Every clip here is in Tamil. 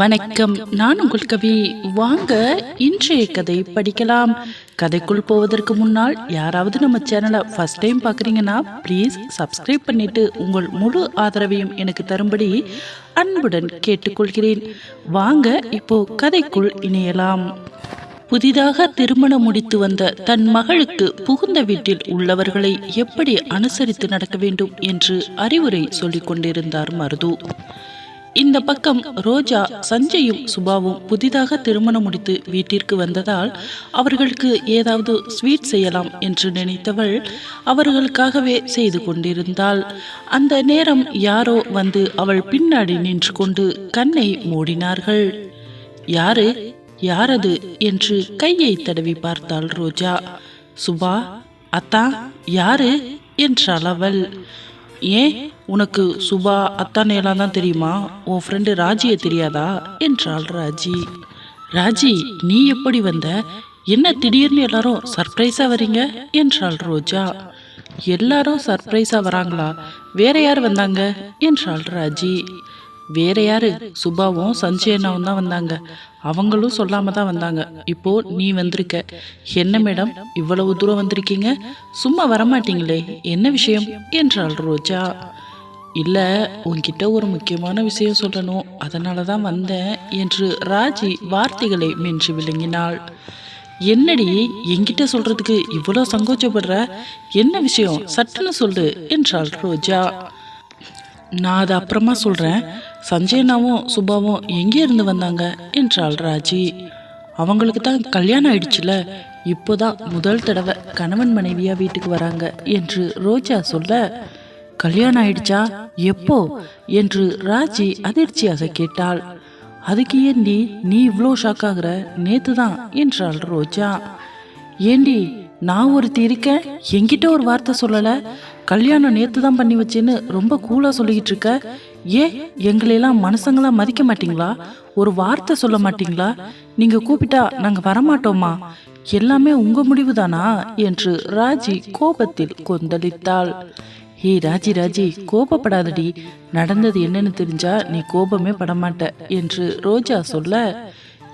வணக்கம். நான் உங்கள் கவி வாங்க. இன்றைய கதை படிக்கலாம். கதைக்குள் போவதற்கு முன்னால் யாராவது நம்ம சேனலை ஃபர்ஸ்ட் டைம் பார்க்குறீங்கன்னா ப்ளீஸ் சப்ஸ்கிரைப் பண்ணிட்டு உங்கள் முழு ஆதரவையும் எனக்கு தரும்படி அன்புடன் கேட்டுக்கொள்கிறேன். வாங்க இப்போ கதைக்குள் இணையலாம். புதிதாக திருமணம் முடித்து வந்த தன் மகளுக்கு புகுந்த வீட்டில் உள்ளவர்களை எப்படி அனுசரித்து நடக்க வேண்டும் என்று அறிவுரை சொல்லிக் கொண்டிருந்தார் மருது. இந்த பக்கம் ரோஜா சஞ்சயும் சுபாவும் புதிதாக திருமணம் முடித்து வீட்டிற்கு வந்ததால் அவர்களுக்கு ஏதாவது ஸ்வீட் செய்யலாம் என்று நினைத்தவள் அவர்களுக்காகவே செய்து கொண்டிருந்தாள். அந்த நேரம் யாரோ வந்து அவள் பின்னாடி நின்று கொண்டு கண்ணை மூடினார்கள். யாரு? யாரது? என்று கையை தடவி பார்த்தாள் ரோஜா. சுபா அத்தா யாரு? என்றாள் அவள். ஏன்? உனக்கு சுபா அத்தானையெல்லாம் தான் தெரியுமா? உன் ஃப்ரெண்டு ராஜியை தெரியாதா? என்றாள் ராஜி. ராஜி நீ எப்படி வந்த? என்ன திடீர்னு எல்லாரும் சர்ப்ரைஸா வரீங்க? என்றாள் ரோஜா. எல்லாரும் சர்ப்ரைஸா வராங்களா? வேற யார் வந்தாங்க? என்றாள் ராஜி. வேற யாரு? சுபாவும் சஞ்சய் அண்ணாவும் தான் வந்தாங்க. அவங்களும் சொல்லாம தான் வந்தாங்க. இப்போ நீ வந்திருக்க. என்ன மேடம்? இவ்வளவு தூரம் வந்திருக்கீங்க? சும்மா வரமாட்டீங்களே. என்ன விஷயம்? என்றாள் ரோஜா. இல்ல உன்கிட்ட ஒரு முக்கியமான விஷயம் சொல்லணும். அதனால தான் வந்தேன் என்று ராஜி வார்த்தைகளை மென்று விளங்கினாள். என்னடி என்கிட்ட சொல்றதுக்கு இவ்வளோ சங்கோச்சப்படுற? என்ன விஷயம்? சட்டுன்னு சொல்லு என்றாள் ரோஜா. நான் அதை அப்புறமா சொல்கிறேன் சஞ்சயனாவும் சுபாவும் எங்கே இருந்து வந்தாங்க என்றாள் ராஜி. அவங்களுக்கு தான் கல்யாணம் ஆயிடுச்சுல இப்போதான் முதல் தடவை கணவன் மனைவியா வீட்டுக்கு வராங்க என்று ரோஜா சொல்ல கல்யாணம் ஆயிடுச்சா? எப்போ? என்று ராஜி அதிர்ச்சியாக கேட்டாள். அதுக்கு ஏண்டி நீ இவ்வளோ ஷாக் ஆகுற? நேத்து தான் என்றாள் ரோஜா. ஏண்டி நான் ஒருத்தி இருக்கேன் என்கிட்ட ஒரு வார்த்தை சொல்லலை? கல்யாணம் நேத்து தான் பண்ணி வச்சேன்னு ரொம்ப கூலா சொல்லிக்கிட்டு இருக்க. ஏன் எங்களையெல்லாம் மனுஷங்களா மதிக்க மாட்டீங்களா? ஒரு வார்த்தை சொல்ல மாட்டீங்களா? நீங்க கூப்பிட்டா நாங்க வரமாட்டோமா? எல்லாமே உங்க முடிவு தானா என்று ராஜி கோபத்தில் கொந்தளித்தாள். ஏய் ராஜி ராஜி கோபப்படாதடி. நடந்தது என்னன்னு தெரிஞ்சா நீ கோபமே படமாட்ட என்று ரோஜா சொல்ல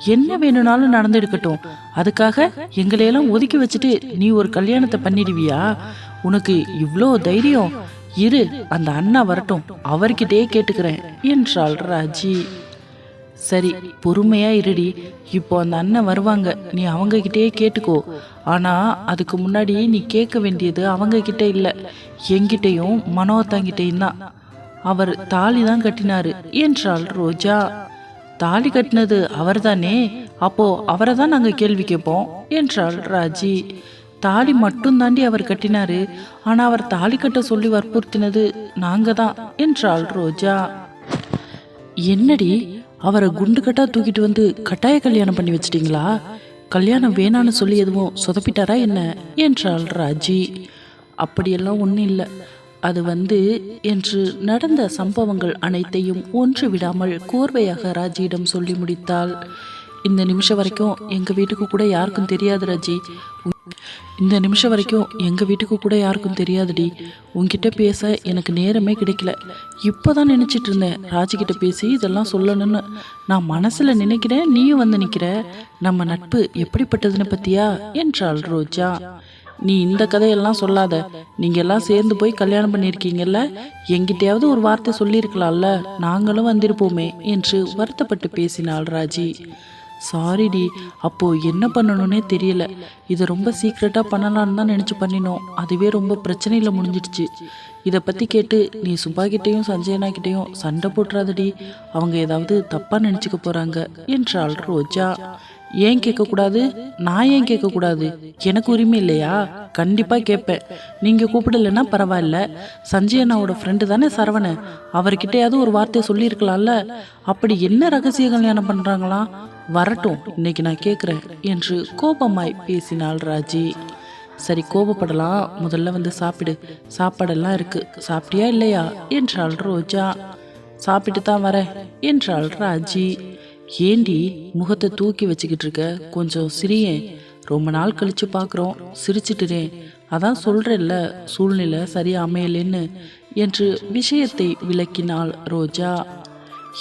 என்ன வேணும்னாலும் நடந்தெடுக்கட்டும் அதுக்காக எங்களையெல்லாம் ஒதுக்கி வச்சுட்டு நீ ஒரு கல்யாணத்தை பண்ணிடுவியா? உனக்கு இவ்வளோ தைரியம். இரு அந்த அண்ணா வரட்டும். அவர்கிட்டயே கேட்டுக்கிறேன் என்றாள் ராஜி. சரி பொறுமையா இருடி. இப்போ அந்த அண்ணன் வருவாங்க. நீ அவங்க கிட்டேயே கேட்டுக்கோ. ஆனா அதுக்கு முன்னாடி நீ கேட்க வேண்டியது அவங்க கிட்ட இல்ல. எங்கிட்டையும் மனோத்தாங்கிட்டையும் தான். அவர் தாலி தான் கட்டினாரு என்றாள் ரோஜா. தாலி கட்டினது அவர்தானே? அப்போ அவரை தான் நாங்கள் கேள்வி கேட்போம் என்றாள் ராஜி. தாலி மட்டும் தாண்டி அவர் கட்டினாரு. ஆனா அவர் தாலி கட்ட சொல்லி வற்புறுத்தினது நாங்க தான் என்றாள் ரோஜா. என்னடி? அவரை குண்டு கட்டா தூக்கிட்டு வந்து கட்டாய கல்யாணம் பண்ணி வச்சிட்டீங்களா? கல்யாணம் வேணான்னு சொல்லி எதுவும் சொதப்பிட்டாரா என்ன? என்றாள் ராஜி. அப்படியெல்லாம் ஒன்றும் இல்லை. அது வந்து என்று நடந்த சம்பவங்கள் அனைத்தையும் ஒன்று விடாமல் கோர்வையாக ராஜியிடம் சொல்லி முடித்தாள். இந்த நிமிஷம் வரைக்கும் எங்கள் வீட்டுக்கு கூட யாருக்கும் தெரியாது ராஜி. இந்த நிமிஷம் வரைக்கும் எங்கள் வீட்டுக்கு கூட யாருக்கும் தெரியாதுடி. உங்ககிட்ட பேச எனக்கு நேரமே கிடைக்கல. இப்போதான் நினச்சிட்டு இருந்தேன். ராஜிக்கிட்ட பேசி இதெல்லாம் சொல்லணும்னு. நான் மனசில் நினைக்கிறேன் நீயும் வந்து நிற்கிற நம்ம நட்பு எப்படிப்பட்டதுன்னு பத்தியா என்றாள் ரோஜா. நீ இந்த கதையெல்லாம் சொல்லாத. நீங்க எல்லாம் சேர்ந்து போய் கல்யாணம் பண்ணியிருக்கீங்கல்ல? எங்கிட்டயாவது ஒரு வார்த்தை சொல்லியிருக்கலாம்ல? நாங்களும் வந்திருப்போமே என்று வருத்தப்பட்டு பேசினாள் ராஜி. சாரிடி அப்போ என்ன பண்ணணும்னே தெரியல. இதை ரொம்ப சீக்ரெட்டாக பண்ணலான்னு தான் நினச்சி பண்ணினோம். அதுவே ரொம்ப பிரச்சனையில் முடிஞ்சிடுச்சு. இதை பற்றி கேட்டு நீ சுபா கிட்டேயும் சஞ்சயனா கிட்டேயும் சண்டை போட்டுறாதடி. அவங்க ஏதாவது தப்பாக நினச்சிக்க போகிறாங்க என்றாள் ரோஜா. ஏன் கேட்கக்கூடாது? நான் ஏன் கேட்கக்கூடாது? எனக்கு உரிமை இல்லையா? கண்டிப்பாக கேட்பேன். நீங்கள் கூப்பிடலைன்னா பரவாயில்ல. சஞ்சய் அண்ணாவோட ஃப்ரெண்டு தானே சரவணன். அவர்கிட்டயாவது ஒரு வார்த்தையை சொல்லியிருக்கலாம்ல. அப்படி என்ன ரகசிய கல்யாணம் பண்ணுறாங்களாம் வரட்டும் இன்னைக்கு நான் கேட்குறேன் என்று கோபமாய் பேசினாள் ராஜி. சரி கோபப்படலாம். முதல்ல வந்து சாப்பிடு. சாப்பாடெல்லாம் இருக்கு. சாப்பிட்டியா இல்லையா? என்றாள் ரோஜா. சாப்பிட்டு தான் வரேன் என்றாள் ராஜி. ஏண்டி முகத்தை தூக்கி வச்சுக்கிட்டு இருக்க? கொஞ்சம் சிரியேன் ரொம்ப நாள் கழிச்சு பார்க்குறோம். சிரிச்சிட்டுறேன் அதான் சொல்கிறேன்ல சூழ்நிலை சரியா அமையலேன்னு என்று விஷயத்தை விளக்கினாள் ரோஜா.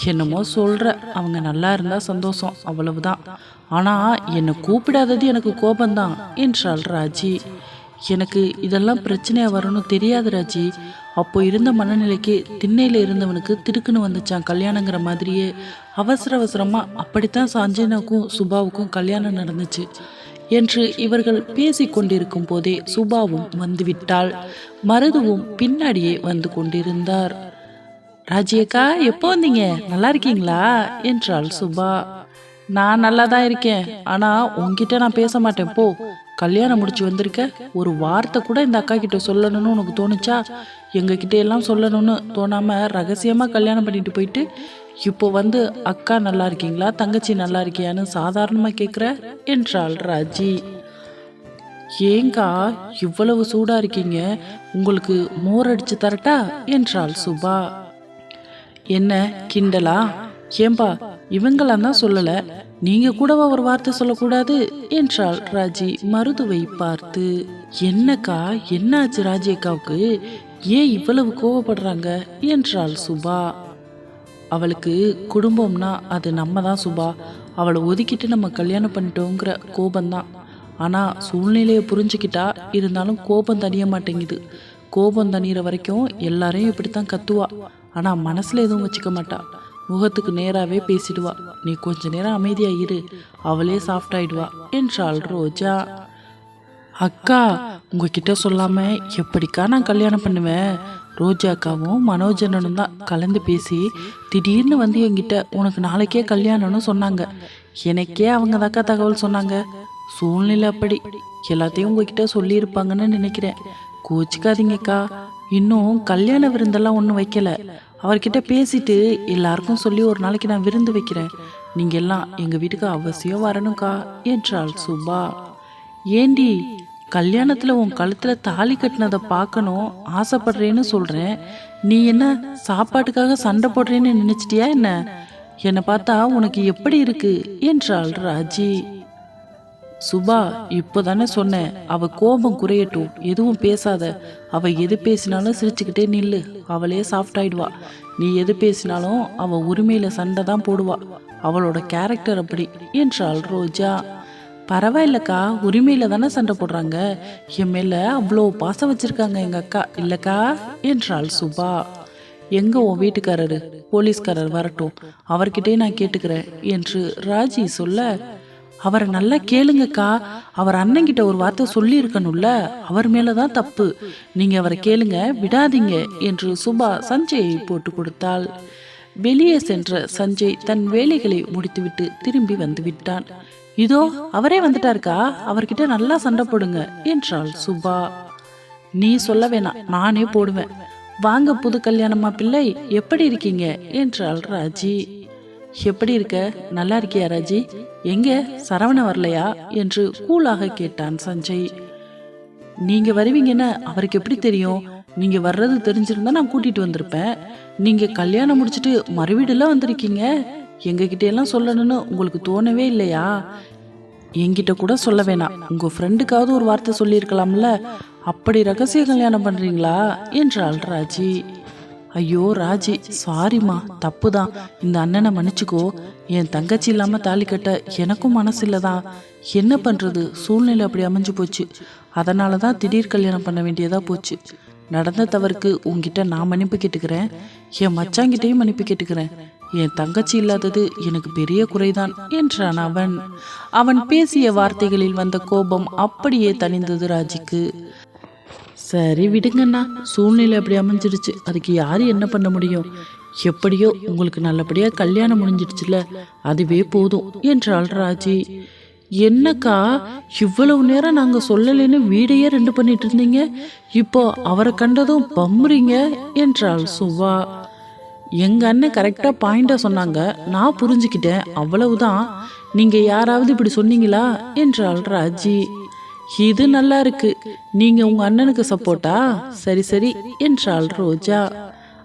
என்னமோ சொல்கிற அவங்க நல்லா இருந்தால் சந்தோஷம் அவ்வளவுதான். ஆனால் என்னை கூப்பிடாதது எனக்கு கோபந்தான் என்றாள் ராஜி. எனக்கு இதெல்லாம் பிரச்சனையா வரும்னு தெரியாது ராஜி. அப்போ இருந்த மனநிலைக்கு திண்ணையில இருந்தவனுக்கு திடுக்குன்னு வந்துச்சான் கல்யாணங்கிற மாதிரியே. அவசர அவசரமா அப்படித்தான் சஞ்சனாவுக்கும் சுபாவுக்கும் கல்யாணம் நடந்துச்சு. என்று இவர்கள் பேசி கொண்டிருக்கும் போதே சுபாவும் வந்துவிட்டால் மருதுவும் பின்னாடியே வந்து கொண்டிருந்தார். ராஜியக்கா எப்போ வந்தீங்க? நல்லா இருக்கீங்களா? என்றாள் சுபா. நான் நல்லா தான் இருக்கேன். ஆனா உங்ககிட்ட நான் பேச மாட்டேன். போ. கல்யாணம் முடிச்சு வந்திருக்க ஒரு வார்த்தை கூட இந்த அக்கா கிட்ட சொல்லணும்னு உனக்கு தோணுச்சா? எங்ககிட்ட எல்லாம் சொல்லணும்னு தோணாம ரகசியமா கல்யாணம் பண்ணிட்டு போயிட்டு இப்போ வந்து அக்கா நல்லா இருக்கீங்களா? தங்கச்சி நல்லா இருக்கியான்னு சாதாரணமா கேட்குற என்றாள் ராஜி. ஏங்கா இவ்வளவு சூடா இருக்கீங்க. உங்களுக்கு மோர் அடிச்சு தரட்டா? என்றாள் சுபா. என்ன கிண்டலா? ஏம்பா இவங்களாம் தான் சொல்லல. நீங்க கூடவா ஒரு வார்த்தை சொல்லக்கூடாது? என்றாள் ராஜி மருதுவை பார்த்து. என்னக்கா? என்னாச்சு ராஜி அக்காவுக்கு? ஏன் இவ்வளவு கோவப்படுறாங்க? என்றாள் சுபா. அவளுக்கு குடும்பம்னா அது நம்ம தான் சுபா. அவளை ஒதுக்கிட்டு நம்ம கல்யாணம் பண்ணிட்டோங்கிற கோபம்தான். ஆனால் சூழ்நிலையை புரிஞ்சுக்கிட்டா இருந்தாலும் கோபம் தணிய மாட்டேங்குது. கோபம் தணிகிற வரைக்கும் எல்லாரையும் இப்படித்தான் கத்துவா. ஆனால் மனசில் எதுவும் வச்சுக்க மாட்டா. முகத்துக்கு நேராகவே பேசிடுவா. நீ கொஞ்ச நேரம் அமைதியாக இரு. அவளே சாஃப்ட் ஆயிடுவா என்றாள் ரோஜா. அக்கா உங்ககிட்ட சொல்லாமல் எப்படிக்கா நான் கல்யாணம் பண்ணுவேன்? ரோஜா அக்காவும் மனோஜனனும் தான் கலந்து பேசி திடீர்னு வந்து என்கிட்ட உனக்கு நாளைக்கே கல்யாணம்னு சொன்னாங்க. எனக்கே அவங்க தாக்கா தகவல் சொன்னாங்க. சூழ்நிலை அப்படி. எல்லாத்தையும் உங்ககிட்ட சொல்லியிருப்பாங்கன்னு நினைக்கிறேன். கோச்சிக்காதீங்கக்கா. இன்னும் கல்யாண விருந்தெல்லாம் ஒன்றும் வைக்கல. அவர்கிட்ட பேசிட்டு எல்லாருக்கும் சொல்லி ஒரு நாளைக்கு நான் விருந்து வைக்கிறேன். நீங்க எல்லாம் எங்க வீட்டுக்கு அவசியம் வரணும்க்கா என்றாள் சுபா. ஏண்டி கல்யாணத்துல உன் கழுத்துல தாலி கட்டினதை பார்க்கணும் ஆசைப்படுறேன்னு சொல்றேன். நீ என்ன சாப்பாட்டுக்காக சண்டை போடுறேன்னு நினைச்சிட்டியா என்ன? என்னை பார்த்தா உனக்கு எப்படி இருக்கு? என்றாள் ராஜி. சுபா இப்போதானே சொன்னேன் அவ கோபம் குறையட்டும். எதுவும் பேசாத. அவ எது பேசினாலும் சிரிச்சுக்கிட்டே நில்லு. அவளே சாஃப்ட் ஆயிடுவா. நீ எது பேசினாலும் அவ உரிமையில சண்டை தான் போடுவா. அவளோட கேரக்டர் அப்படி. என்றாள் ரோஜா. பரவாயில்லக்கா. உரிமையில தானே சண்டை போடுறாங்க. என் மேல அவ்வளோ பாசம் வச்சிருக்காங்க எங்க அக்கா. இல்லக்கா? என்றாள் சுபா. எங்க உன் வீட்டுக்காரரு? போலீஸ்காரர் வரட்டும். அவர்கிட்டே நான் கேட்டுக்கிறேன். என்று ராஜி சொல்ல அவரை நல்லா கேளுங்கக்கா. அவர் அண்ணங்கிட்ட ஒரு வார்த்தை சொல்லியிருக்கணும்ல. அவர் அவர் மேலதான் தப்பு. நீங்க அவரை கேளுங்க விடாதீங்க என்று சுபா சஞ்சயை போட்டு கொடுத்தாள். வெளியே சென்ற சஞ்சய் தன் வேலைகளை முடித்துவிட்டு திரும்பி வந்து விட்டான். இதோ அவரே வந்துட்டாருக்கா? அவர்கிட்ட நல்லா சண்டை போடுங்க என்றாள் சுபா. நீ சொல்ல வேணாம் நானே போடுவேன். வாங்க புது கல்யாணமா பிள்ளை? எப்படி இருக்கீங்க? என்றாள் ராஜி. எப்படி இருக்க? நல்லா இருக்கியா ராஜி? எங்க? சரவண வரலையா? என்று கூலாக கேட்டான் சஞ்சய். நீங்க வருவீங்கன்னு அவருக்கு எப்படி தெரியும்? நீங்க வர்றது தெரிஞ்சிருந்தா நான் கூட்டிட்டு வந்திருப்பேன். நீங்க கல்யாணம் முடிச்சிட்டு மறுவீடுலாம் வந்திருக்கீங்க. எங்ககிட்ட எல்லாம் சொல்லணும்னு உங்களுக்கு தோணவே இல்லையா? என்கிட்ட கூட சொல்ல வேணாம். உங்க ஃப்ரெண்டுக்காவது ஒரு வார்த்தை சொல்லியிருக்கலாம்ல. அப்படி ரகசிய கல்யாணம் பண்றீங்களா? என்றாள் ராஜி. ஐயோ ராஜி சாரிம்மா தப்பு தான் இந்த அண்ணனை மன்னிச்சுக்கோ. என் தங்கச்சி இல்லாமல் தாலி கட்ட எனக்கும் மனசு இல்லதான் என்ன பண்ணுறது சூழ்நிலை அப்படி அமைஞ்சு போச்சு. அதனால தான் திடீர் கல்யாணம் பண்ண வேண்டியதாக போச்சு. நடந்த தவறுக்கு உங்ககிட்ட நான் மன்னிப்பு கேட்டுக்கிறேன். என் மச்சாங்கிட்டையும் மன்னிப்பு கேட்டுக்கிறேன். என் தங்கச்சி இல்லாதது எனக்கு பெரிய குறைதான் என்றான் அவன். அவன் பேசிய வார்த்தைகளில் வந்த கோபம் அப்படியே தணிந்தது ராஜிக்கு. சரி விடுங்கண்ணா. சூழ்நிலை அப்படி அமைஞ்சிடுச்சு அதுக்கு யார் என்ன பண்ண முடியும்? எப்படியோ உங்களுக்கு நல்லபடியா கல்யாணம் முடிஞ்சிடுச்சுல. அதுவே போதும் என்றாள் ராஜி. என்னக்கா இவ்வளவு நேரம் நாங்க சொல்லலைன்னு வீடையே ரெண்டு பண்ணிட்டு இருந்தீங்க? இப்போ அவரை கண்டதும் பம்புறீங்க என்றாள் சுவா. எங்க அண்ணன் கரெக்டா பாயிண்டா சொன்னாங்க. நான் புரிஞ்சுக்கிட்டேன். அவ்வளவுதான். நீங்க யாராவது இப்படி சொன்னீங்களா? என்றாள் ராஜி. இது நல்லா இருக்கு. நீங்க உங்க அண்ணனுக்கு சப்போர்ட்டா சரி சரி என்றாள் ரோஜா.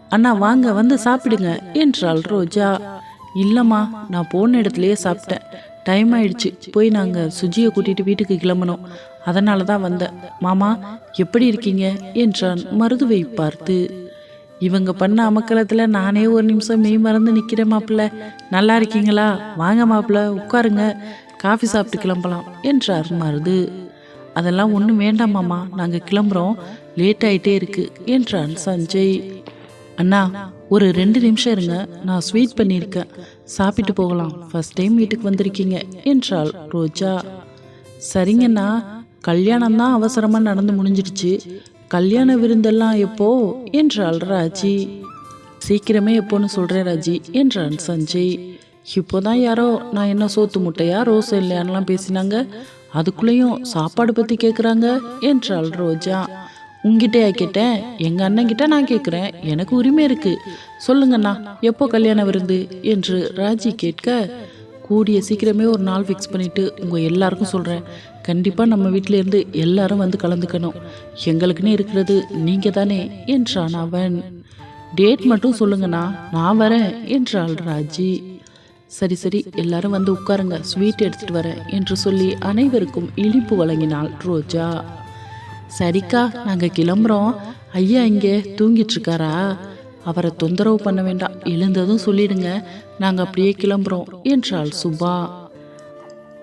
அண்ணா வாங்க வந்து சாப்பிடுங்க என்றாள் ரோஜா. இல்லம்மா நான் போன இடத்துலயே சாப்பிட்டேன். டைம் ஆயிடுச்சு. போய் நாங்க சுஜியை கூட்டிட்டு வீட்டுக்கு கிளம்பணும். அதனால தான் வந்தேன். மாமா எப்படி இருக்கீங்க? என்றான் மருதுவை பார்த்து. இவங்க பண்ண அமக்கலத்தில் நானே ஒரு நிமிஷம் மெய் மறந்து நிற்கிறேன் மாப்பிள்ள. நல்லா இருக்கீங்களா? வாங்க மாப்பிள்ள உட்காருங்க. காஃபி சாப்பிட்டு கிளம்பலாம் என்றார் மருது. அதெல்லாம் ஒன்றும் வேண்டாமாம்மா நாங்கள் கிளம்புறோம். லேட் ஆயிட்டே இருக்கு என்றான் சஞ்சய். அண்ணா ஒரு ரெண்டு நிமிஷம் இருங்க. நான் ஸ்வீட் பண்ணியிருக்கேன். சாப்பிட்டு போகலாம். ஃபர்ஸ்ட் டைம் வீட்டுக்கு வந்திருக்கீங்க என்றாள் ரோஜா. சரிங்கண்ணா. கல்யாணம் தான் அவசரமாக நடந்து முடிஞ்சிடுச்சு. கல்யாண விருந்தெல்லாம் எப்போ என்றாள் ராஜி. சீக்கிரமே எப்போன்னு சொல்கிறேன் ராஜி என்றான் சஞ்சய். இப்போதான் யாரோ நான் என்ன சோத்து முட்டையா ரோஸ் இல்லையான்லாம் பேசினாங்க. அதுக்குள்ளேயும் சாப்பாடு பற்றி கேட்குறாங்க என்றாள் ரோஜா. உங்ககிட்டயா கேட்டேன். எங்கள் அண்ணன்கிட்ட நான் கேட்குறேன் எனக்கு உரிமை இருக்கு. சொல்லுங்கண்ணா எப்போ கல்யாணம் விருந்து? என்று ராஜி கேட்க கூடிய சீக்கிரமே ஒரு நாள் ஃபிக்ஸ் பண்ணிட்டு உங்கள் எல்லாருக்கும் சொல்கிறேன் கண்டிப்பாக நம்ம வீட்டிலேருந்து எல்லாரும் வந்து கலந்துக்கணும். எங்களுக்குன்னு இருக்கிறது நீங்கள் தானே என்றான் அவன். டேட் மட்டும் சொல்லுங்கண்ணா நான் வரேன் என்றாள் ராஜி. சரி சரி எல்லாரும் வந்து உட்காருங்க ஸ்வீட் எடுத்துட்டு வரேன் என்று சொல்லி அனைவருக்கும் இனிப்பு வழங்கினாள் ரோஜா. சரிக்கா நாங்கள் கிளம்புறோம். ஐயா இங்கே தூங்கிட்டு இருக்காரா? அவரை தொந்தரவு பண்ண வேண்டாம் எழுந்ததும் சொல்லிடுங்க. நாங்கள் அப்படியே கிளம்புறோம் என்றாள் சுபா.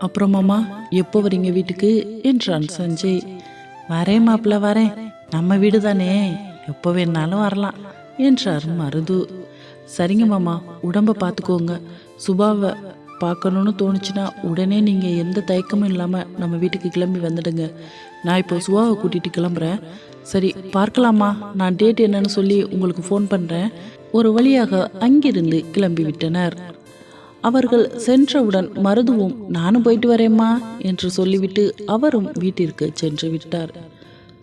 அப்புறமாம்மா எப்போ வரீங்க வீட்டுக்கு? என்றான் சஞ்சய். வரேன் மாப்பிள்ள வரேன். நம்ம வீடு தானே. எப்போ வேணாலும் வரலாம் என்றார் மருது. சரிங்க மாமா உடம்ப பார்த்துக்கோங்க சுபாவை பார்க்கணுன்னு தோணுச்சுன்னா உடனே நீங்கள் எந்த தயக்கமும் இல்லாமல் நம்ம வீட்டுக்கு கிளம்பி வந்துடுங்க. நான் இப்போ சுபாவை கூட்டிகிட்டு கிளம்புறேன். சரி பார்க்கலாமா? நான் டேட் என்னன்னு சொல்லி உங்களுக்கு ஃபோன் பண்ணுறேன் ஒரு வழியாக அங்கிருந்து கிளம்பி விட்டனர். அவர்கள் சென்றவுடன் மருதுவும் நானும் போயிட்டு வரேம்மா என்று சொல்லிவிட்டு அவரும் வீட்டிற்கு சென்று விட்டார்.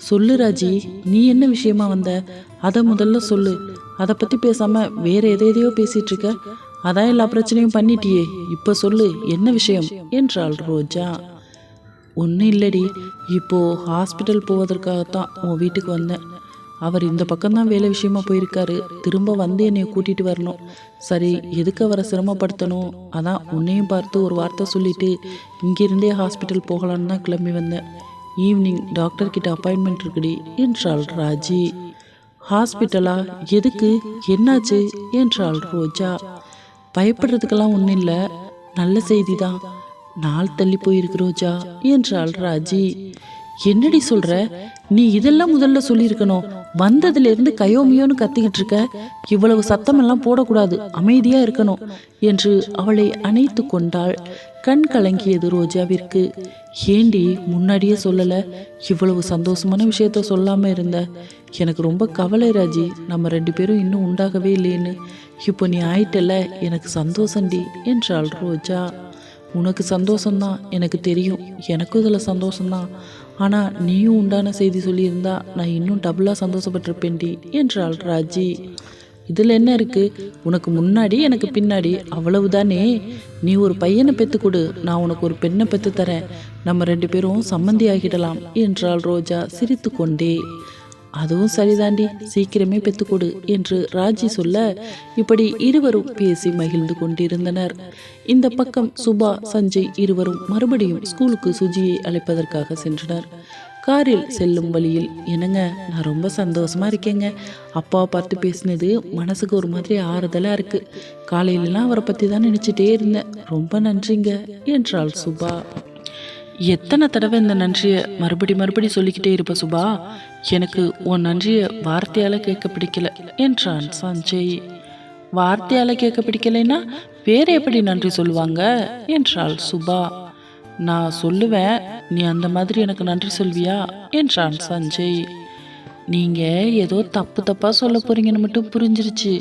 சொல்லு ராஜி நீ என்ன விஷயமா வந்த? அதை முதல்ல சொல்லு. அதை பற்றி பேசாமல் வேற எதை எதையோ பேசிட்டு இருக்க. அதான் எல்லா பிரச்சனையும் பண்ணிட்டியே. இப்போ சொல்லு என்ன விஷயம்? என்றாள் ரோஜா. ஒன்றும் இல்லடி. இப்போ ஹாஸ்பிட்டல் போவதற்காகத்தான் உன் வீட்டுக்கு வந்தேன். அவர் இந்த பக்கம்தான் வேலை விஷயமா போயிருக்காரு. திரும்ப வந்து என்னை கூட்டிட்டு வரணும். சரி எதுக்கு அவரை சிரமப்படுத்தணும்? அதான் உன்னையும் பார்த்து ஒரு வார்த்தை சொல்லிட்டு இங்கிருந்தே ஹாஸ்பிட்டல் போகலான்னு தான் கிளம்பி வந்தேன். ஈவினிங் டாக்டர் கிட்ட அப்பாயின்மெண்ட் இருக்குடி என்றாள் ராஜி. ஹாஸ்பிட்டலா எதுக்கு? என்னாச்சு? என்றாள் ரோஜா. பயப்படுறதுக்கெல்லாம் ஒன்றும் இல்லை. நல்ல செய்தி தான் நாள் தள்ளி போயிருக்கு ரோஜா என்றாள் ராஜி. என்னடி சொல்ற? நீ இதெல்லாம் முதல்ல சொல்லியிருக்கணும். வந்ததுல இருந்து கயோமியோன்னு கத்திக்கிட்டு இருக்க. இவ்வளவு சத்தமெல்லாம் போடக்கூடாது. அமைதியா இருக்கணும் என்று அவளை அணைத்து கொண்டாள். கண் கலங்கியது ரோஜாவிற்கு. ஏண்டி முன்னாடியே சொல்லல? இவ்வளவு சந்தோஷமான விஷயத்த சொல்லாம இருந்த. எனக்கு ரொம்ப கவலை ராஜி. நம்ம ரெண்டு பேரும் இன்னும் உண்டாகவே இல்லைன்னு. இப்போ நீ ஆயிட்டல? எனக்கு சந்தோஷண்டி என்றாள் ரோஜா. உனக்கு சந்தோஷம்தான் எனக்கு தெரியும். எனக்கும் இதில் சந்தோஷம்தான். ஆனால் நீயும் உண்டான செய்தி சொல்லியிருந்தா நான் இன்னும் டபுளாக சந்தோஷப்பட்டிருப்பேன்டி என்றாள் ராஜி. இதில் என்ன இருக்குது உனக்கு முன்னாடி எனக்கு பின்னாடி அவ்வளவுதானே? நீ ஒரு பையனை பெற்று கொடு. நான் உனக்கு ஒரு பெண்ணை பெற்று தரேன். நம்ம ரெண்டு பேரும் சம்மந்தி ஆகிடலாம் என்றாள் ரோஜா சிரித்து கொண்டே. அதுவும் சரிதாண்டி. சீக்கிரமே பெத்துக்கொடு என்று ராஜி சொல்ல இப்படி இருவரும் பேசி மகிழ்ந்து கொண்டிருந்தனர். இந்த பக்கம் சுபா சஞ்சய் இருவரும் மறுபடியும் ஸ்கூலுக்கு சுஜியை அழைப்பதற்காக சென்றனர். காரில் செல்லும் வழியில். என்னங்க நான் ரொம்ப சந்தோஷமா இருக்கேங்க. அப்பாவை பார்த்து பேசினது மனசுக்கு ஒரு மாதிரி ஆறுதலா இருக்கு. காலையிலலாம் அவரை பத்தி தான் நினைச்சிட்டே இருந்தேன். ரொம்ப நன்றிங்க என்றாள் சுபா. எத்தனை தடவை இந்த நன்றியை மறுபடி மறுபடி சொல்லிக்கிட்டே இருப்ப சுபா? எனக்கு உன் நன்றியை வார்த்தையால் கேட்க பிடிக்கல என்றான் சஞ்சய். வார்த்தையால் கேட்க பிடிக்கலைன்னா வேற எப்படி நன்றி சொல்லுவாங்க என்றாள் சுபா. நான் சொல்லுவேன் நீ அந்த மாதிரி எனக்கு நன்றி சொல்வியா? என்றான் சஞ்சய். நீங்க ஏதோ தப்பு தப்பா சொல்ல போறீங்கன்னு மட்டும் புரிஞ்சிருச்சு.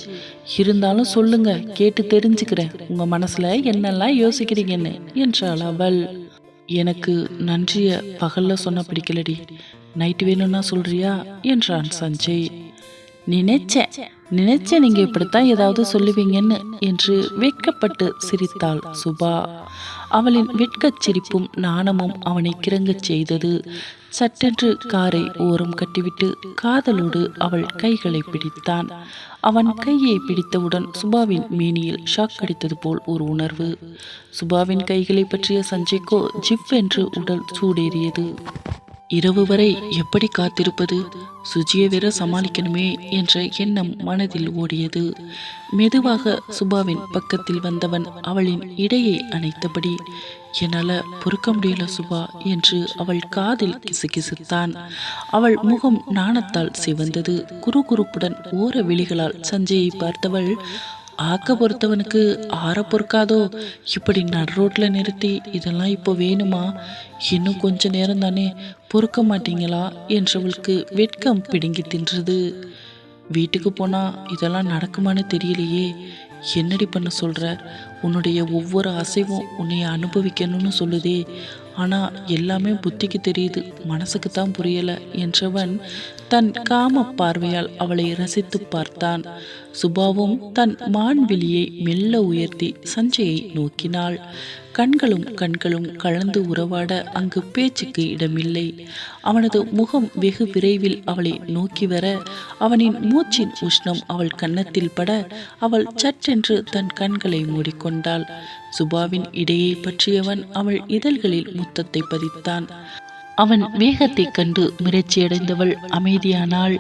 இருந்தாலும் சொல்லுங்க கேட்டு தெரிஞ்சுக்கிறேன். உங்க மனசுல என்னெல்லாம் யோசிக்கிறீங்கன்னு என்றாள் அவள். எனக்கு நன்றிய பகல்ல சொன்ன பிடிக்கலடி. நைட்டு வேணும்னா சொல்றியா? என்றான் சஞ்சய். நினைச்சேன். நினைச்சேன் நீங்க இப்படித்தான் ஏதாவது சொல்லுவீங்கன்னு என்று வெட்கப்பட்டு சிரித்தாள் சுபா. அவளின் வெட்கச் சிரிப்பும் நாணமும் அவனை கிறங்கச் செய்தது. சட்டென்று காரை ஓரம் கட்டிவிட்டு காதலோடு அவள் கைகளை பிடித்தான். அவன் கையை பிடித்தவுடன் சுபாவின் மேனியில் ஷாக் அடித்தது போல் ஒரு உணர்வு. சுபாவின் கைகளை பற்றிய சஞ்சய்க்கோ ஜிவ் என்று உடல் சூடேறியது. இரவு வரை எப்படி காத்திருப்பது? சுஜியை வேற சமாளிக்கணுமே என்ற எண்ணம் மனதில் ஓடியது. மெதுவாக சுபாவின் பக்கத்தில் வந்தவன் அவளின் இடையை அணைத்தபடி என்னால் பொறுக்க முடியல சுபா என்று அவள் காதில் கிசுகிசுத்தான். அவள் முகம் நாணத்தால் சிவந்தது. குறுகுறுப்புடன் ஓர விழிகளால் சஞ்சயை பார்த்தவள் ஆக்க பொறுத்தவனுக்கு ஆற பொறுக்காதோ? இப்படி நடு நிறுத்தி இதெல்லாம் இப்போ வேணுமா? இன்னும் கொஞ்ச நேரம் தானே பொறுக்க மாட்டீங்களா? என்றவளுக்கு வெட்கம் பிடுங்கி தின்றது. வீட்டுக்கு போனால் இதெல்லாம் நடக்குமான்னு தெரியலையே. என்னடி பண்ண சொல்கிற உன்னுடைய ஒவ்வொரு அசைவும் உன்னைய அனுபவிக்கணும்னு சொல்லுதே. ஆனால் எல்லாமே புத்திக்கு தெரியுது. மனசுக்கு தான் புரியலை என்றவன் தன் காம பார்வையால் அவளை ரசித்து பார்த்தான். சுபாவும் தன் மான்வெளியை மெல்ல உயர்த்தி சஞ்சயை நோக்கினாள். கண்களும் கண்களும் கலந்து உறவாட அங்கு பேச்சுக்கு இடமில்லை. அவனது முகம் வெகு விரைவில் அவளை நோக்கி வர அவனின் மூச்சின் உஷ்ணம் அவள் கன்னத்தில் பட அவள் சற்றென்று தன் கண்களை மூடிக்கொண்டாள். சுபாவின் இடையை பற்றியவன் அவள் இதழ்களில் முத்தத்தை பதித்தான். அவன் வேகத்தைக் கண்டு மிரட்சியடைந்தவள் அமைதியானாள்.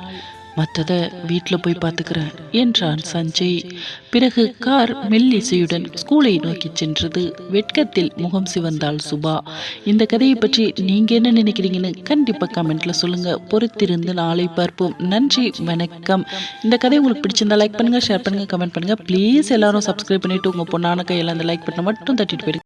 மற்றதை வீட்டில் போய் பார்த்துக்கிறேன் என்றான் சஞ்சய். பிறகு கார் மெல்லிசையுடன் ஸ்கூலை நோக்கி சென்றது. வெட்கத்தில் முகம் சிவந்தாள் சுபா. இந்த கதையை பற்றி நீங்க என்ன நினைக்கிறீங்கன்னு கண்டிப்பாக கமெண்ட்ல சொல்லுங்க. பொறுத்திருந்து நாளை பார்ப்போம். நன்றி வணக்கம். இந்த கதை உங்களுக்கு பிடிச்சிருந்தா லைக் பண்ணுங்க ஷேர் பண்ணுங்க கமெண்ட் பண்ணுங்க. ப்ளீஸ் எல்லாரும் சப்ஸ்கிரைப் பண்ணிட்டு உங்க பொண்ணான கையில் அந்த லைக் பட்டனை மட்டும் தட்டிட்டு போயிடுங்க.